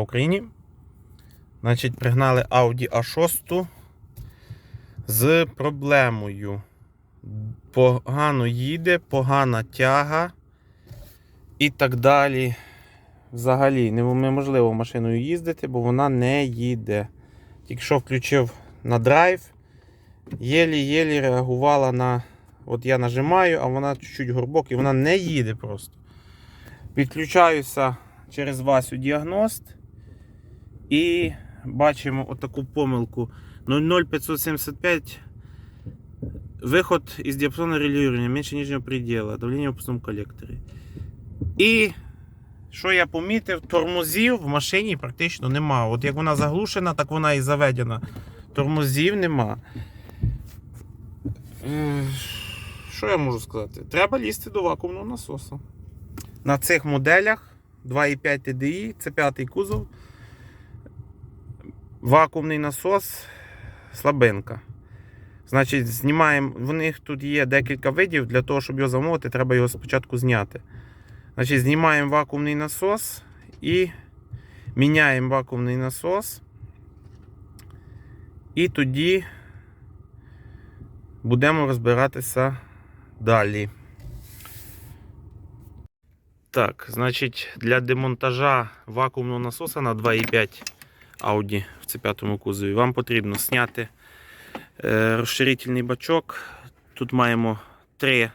Україні! Значить, пригнали Audi A6 з проблемою. Погано їде, погана тяга і так далі. Взагалі неможливо машиною їздити, бо вона не їде. Тільки що включив на драйв, єлі-єлі реагувала на. От я нажимаю, а вона чуть-чуть горбок і вона не їде просто. Підключаюся через Васю діагност і бачимо отаку помилку 00575. Виход із діапазону регулювання менше нижнього предела, давлення в пустому колекторі. І що я помітив, тормозів в машині практично нема. От як вона заглушена, так вона і заведена. Тормозів нема. Е, Що я можу сказати? Треба лізти до вакуумного насосу. На цих моделях 2,5 TDI, це п'ятий кузов. Вакуумний насос слабинка. Значить, знімаємо. В них тут є декілька видів. Для того, щоб його замовити, треба його спочатку зняти. Значить, знімаємо вакуумний насос і міняємо вакуумний насос. І тоді будемо розбиратися далі. Так, значить, для демонтажа вакуумного насоса на 2,5 Audi в C5 кузові вам потрібно зняти е, розширительний бачок. Тут маємо три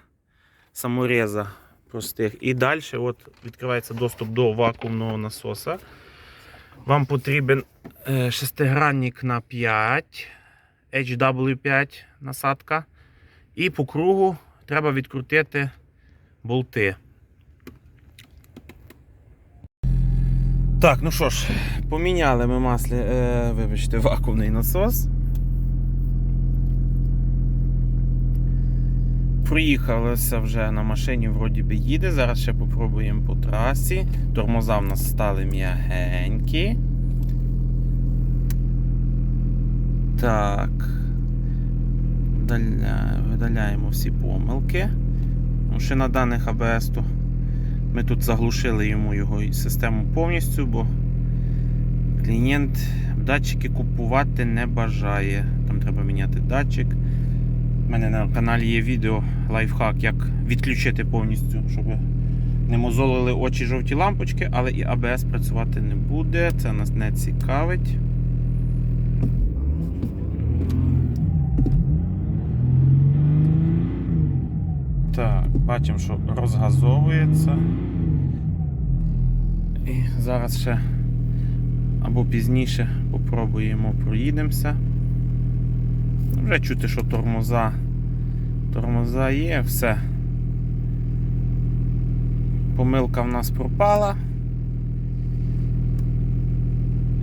самореза простих. І далі от, відкривається доступ до вакуумного насоса. Вам потрібен е, шестигранник на 5, HW5 насадка. І по кругу треба відкрутити болти. Так, ну що ж, поміняли ми маслі, е, вибачте, вакуумний насос. Проїхалося вже на машині, вроді би їде. Зараз ще попробуємо по трасі. Тормоза в нас стали м'ягенькі. Так. Видаляємо всі помилки. Ну, ще на даних АБС то ми тут заглушили йому його систему повністю, бо клієнт датчики купувати не бажає. Там треба міняти датчик. У мене на каналі є відео лайфхак, як відключити повністю, щоб не мозолили очі жовті лампочки, але і АБС працювати не буде. Це нас не цікавить. Так, бачимо, що розгазовується. І зараз ще або пізніше попробуємо проїдемося. Вже чути, що тормоза, тормоза є, все. Помилка в нас пропала.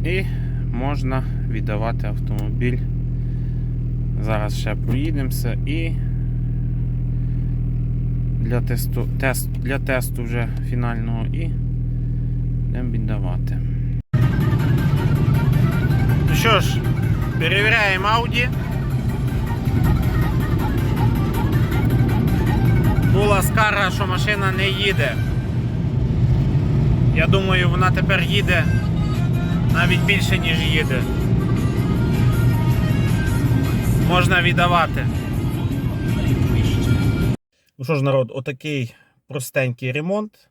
І можна віддавати автомобіль. Зараз ще проїдемося і для тесту, тест, для тесту вже фінального і будемо віддавати. Ну що ж, перевіряємо Audi. Була скарга, що машина не їде. Я думаю, вона тепер їде навіть більше, ніж їде. Можна віддавати. Ну що ж, народ, отакий простенький ремонт.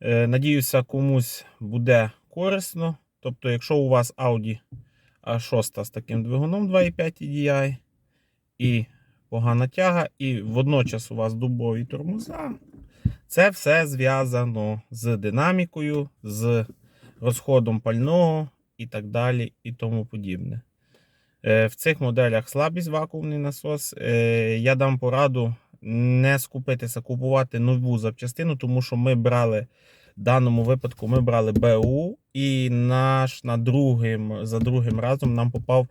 Е, Надіюся, комусь буде корисно. Тобто, якщо у вас Audi A6 з таким двигуном 2,5 DI і погана тяга, і водночас у вас дубові тормоза, це все зв'язано з динамікою, з розходом пального і так далі, і тому подібне. Е, В цих моделях слабість вакуумний насос. Е, Я дам пораду не скупитися, купувати нову запчастину, тому що ми брали в даному випадку ми брали БУ, і наш на другим, за другим разом нам попав.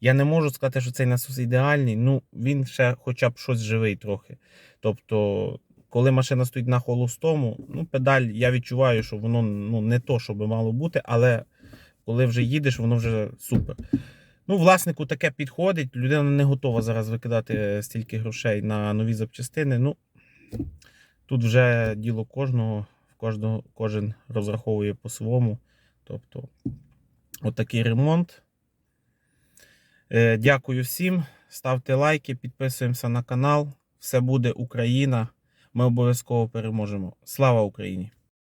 Я не можу сказати, що цей насос ідеальний. Ну він ще хоча б щось живий трохи. Тобто, коли машина стоїть на холостому, ну педаль я відчуваю, що воно ну, не то, що би мало бути, але коли вже їдеш, воно вже супер. Ну, власнику таке підходить. Людина не готова зараз викидати е, стільки грошей на нові запчастини. Ну тут вже діло кожного, кожного кожен розраховує по-своєму. Тобто, отакий от ремонт. Е, дякую всім. Ставте лайки, підписуємося на канал. Все буде Україна. Ми обов'язково переможемо. Слава Україні!